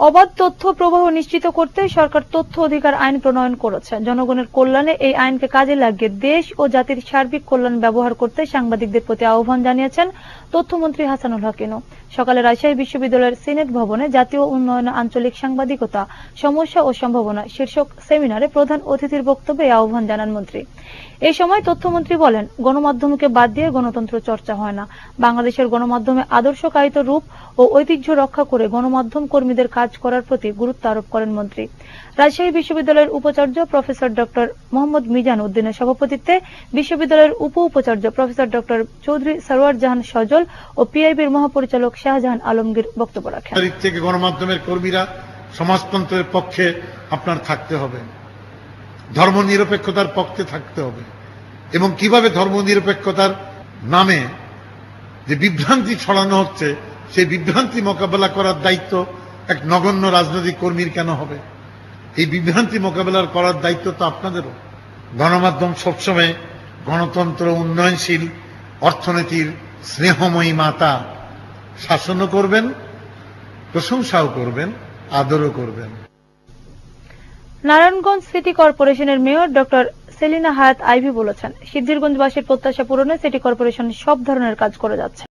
অবাধ তথ্য প্রবাহ নিশ্চিত করতে সরকার তথ্য অধিকার আইন প্রণয়ন করেছে। জনগণের কল্যাণে এই আইনকে কাজে লাগিয়ে দেশ ও জাতির সার্বিক কল্যাণ ব্যবহার করতে সাংবাদিকদের প্রতি আহ্বান জানিয়েছেন তথ্যমন্ত্রী হাসানুল হকিনু সকালে রাজশাহী বিশ্ববিদ্যালয়ের সিনেট ভবনে জাতীয় উন্নয়ন আঞ্চলিক সাংবাদিকতা, সমস্যা ও সম্ভাবনা শীর্ষক সেমিনারে প্রধান অতিথির বক্তব্যে আহ্বান জানান মন্ত্রী। এই সময় তথ্যমন্ত্রী বলেন, গণমাধ্যমকে বাদ দিয়ে গণতন্ত্র চর্চা হয় না। বাংলাদেশের গণমাধ্যমে আদর্শকায়িত রূপ ও ঐতিহ্য রক্ষা করে গণমাধ্যম কর্মীদের কাজ করার প্রতি গুরুত্ব আরোপ করেন মন্ত্রী। রাজশাহী বিশ্ববিদ্যালয়ের উপাচার্য প্রফেসর ডক্টর মোহাম্মদ মিজান উদ্দিনের সভাপতিত্বে বিশ্ববিদ্যালয়ের উপ উপাচার্য প্রফেসর ডক্টর চৌধুরী সরওয়ার জাহান সজল ও পিআইবির মহাপরিচালক শাহজাহান আলমগীর বক্তব্য রাখেন। থেকে গণমাধ্যমের কর্মীরা সমাজতন্ত্রের পক্ষে আপনার থাকতে হবে। ধর্ম নিরপেক্ষতার পক্ষে থাকতে হবে। এবং কীভাবে ধর্ম নিরপেক্ষতার নামে যে বিভ্রান্তি ছড়ানো হচ্ছে, সেই বিভ্রান্তি মোকাবেলা করার দায়িত্ব এক নগণ্য রাজনৈতিক কর্মীর কেন হবে? এই বিভ্রান্তি মোকাবেলার করার দায়িত্ব তো আপনাদেরও। গণমাধ্যম সবসময় গণতন্ত্র উন্নয়নশীল অর্থনীতির স্নেহময়ী মাতা। শাসনও করবেন, প্রশংসাও করবেন, আদরও করবেন। নারায়ণগঞ্জ সিটি কর্পোরেশনের মেয়র ডক্টর সেলিনা হায়াত আইভি বলেছেন, সিদ্ধিরগঞ্জবাসীর প্রত্যাশা পূরণে সিটি কর্পোরেশন সব ধরনের কাজ করে যাচ্ছে।